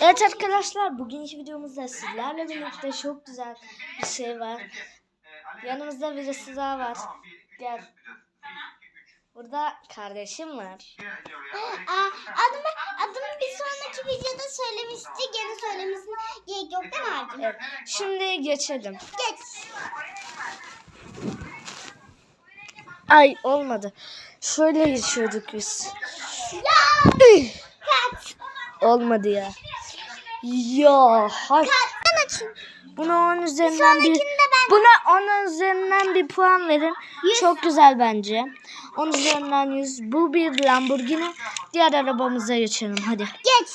Evet arkadaşlar bugünkü videomuzda sizlerle birlikte çok güzel bir şey var. Yanımızda birisi daha var. Gel. Burada kardeşim var. Aa, adımı, adımı bir sonraki videoda söylemişti. Gene söylemesine gerek yok değil mi Arcım? Evet. Şimdi geçelim. Geç. Ay olmadı. Şöyle geçiyorduk biz. Kaç. Olmadı ya. Ya hay. Buna 10 üzerinden bir ben- Buna 10 üzerinden bir puan verin. Çok güzel bence. 10 üzerinden 100. Bu bir Lamborghini. Diğer arabamıza geçelim hadi. Geç.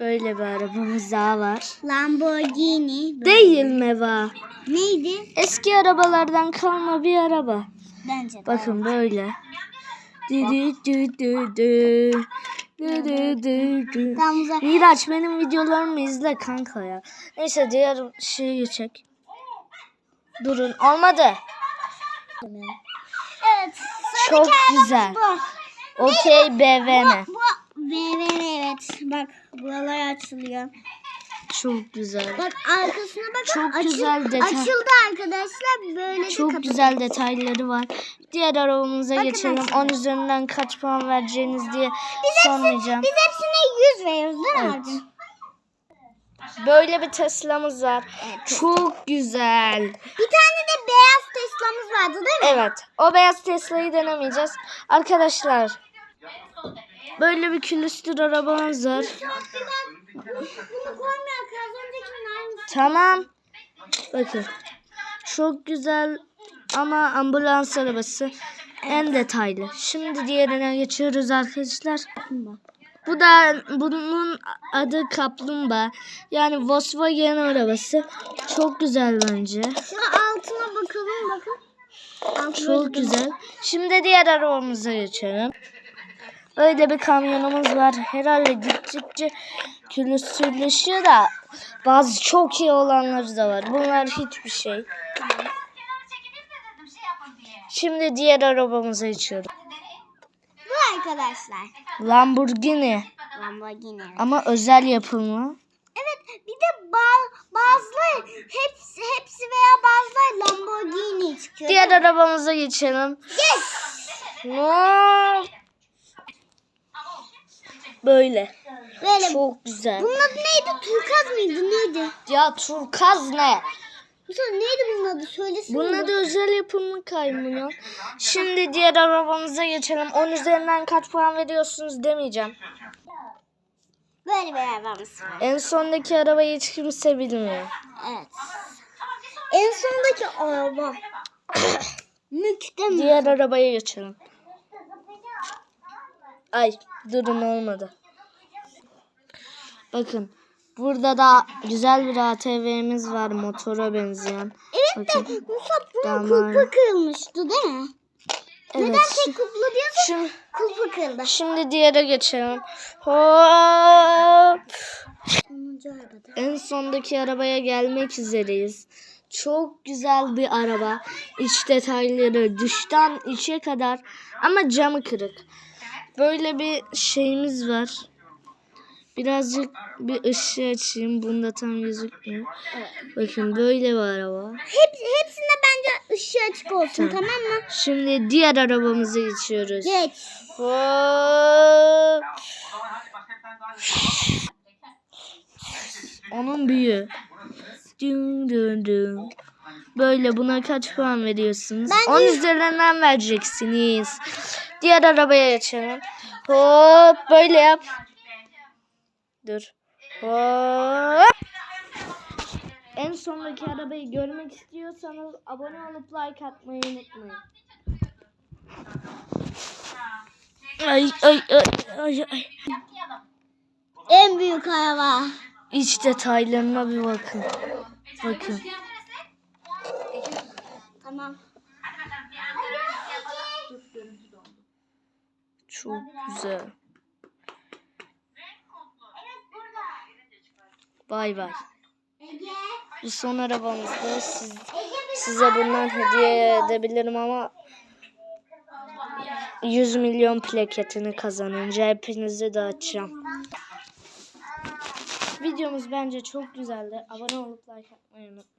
Böyle bir arabamız daha var. Lamborghini. Değil mi va? Neydi? Eski arabalardan kalma bir araba. Bence de. Bakın böyle. Dü dü dü dü dü. Miraç benim videolarımı izle kanka ya. Neyse diğer şeye geçecek. Durun olmadı. Evet. Çok güzel. Bu. Okey BVM. Bu BMW evet. Bak buralar açılıyor. Çok güzel. Bak arkasına bakın. Çok Açıl- güzel detay. Açıldı arkadaşlar. Böyle Çok güzel detayları var. Diğer arabamıza Bakın geçelim. aslında. 10 üzerinden kaç puan vereceğiniz diye sormayacağım. Biz hepsine 100 veriyoruz değil mi Evet. Böyle bir Tesla'mız var. Çok güzel. Bir tane de beyaz Tesla'mız vardı değil mi? Evet. O beyaz Tesla'yı denemeyeceğiz. Arkadaşlar. Böyle bir külüstür arabamız var. Tamam. Bakın. Çok güzel ama ambulans arabası en detaylı. Şimdi diğerine geçiyoruz arkadaşlar. Bu da bunun adı kaplumbağa. Yani Volkswagen arabası. Çok güzel bence. Şuna altına bakalım bakın. Altına Çok bakalım. güzel. Şimdi diğer arabamıza geçelim. Öyle bir kamyonumuz var. Herhalde gittikçe külüstürleşiyor da bazı çok iyi olanları da var. Bunlar hiçbir şey. Şimdi diğer arabamıza geçiyorum. Bu arkadaşlar. Lamborghini Lamborghini. ama özel yapımı. Evet bir de ba- bazıları hepsi hepsi veya bazıları Lamborghini çıkıyor. Diğer arabamıza geçelim. Geç. No. Böyle. Böyle. Çok güzel. Bunun adı neydi? Turkaz mıydı? Neydi? Ya turkaz ne? Mesela neydi bunun adı? Söylesene. Bunun adı özel yapımı kaymıyor. Şimdi diğer arabamıza geçelim. 10 üzerinden kaç puan veriyorsunuz demeyeceğim. Böyle bir arabamız var. En sondaki arabayı hiç kimse bilmiyor. Evet. En sondaki araba. Mükemmel. Diğer arabaya geçelim. Ay durun olmadı. Bakın burada da güzel bir ATV'miz var motora benzeyen. Evet de Bakın. Musab bunun kulpu kırılmıştı değil mi? Evet. Neden tek kulplu diyorsun? Şimdi, Kulpu kırıldı. şimdi diğere geçelim. Hop. En sondaki arabaya gelmek üzereyiz. Çok güzel bir araba. İç detayları dıştan içe kadar ama camı kırık. Böyle bir şeyimiz var. Birazcık bir ışığı açayım. Bunda tam gözükmüyor. Bakın böyle bir araba. Hep, hepsinde bence ışığı açık olsun tamam, mı? Şimdi diğer arabamıza geçiyoruz. Geç. Hop. Onun büyüğü. Dün dün dün. Böyle buna kaç puan veriyorsunuz? Ben 10 yüz- üzerinden vereceksiniz. Diğer arabaya geçelim. Hop böyle yap. Dur. Hop. En sondaki arabayı görmek istiyorsanız abone olup like atmayı unutmayın. Ay ay ay ay ay. En büyük araba. İç detaylarına bir bakın. Bakın. Tamam. Çok güzel. Bay bay. Bu son arabamızda siz, size bundan hediye edebilirim ama 100 milyon plaketini kazanınca hepinizi dağıtacağım. Videomuz bence çok güzeldi. Abone olup like atmayı unutmayın.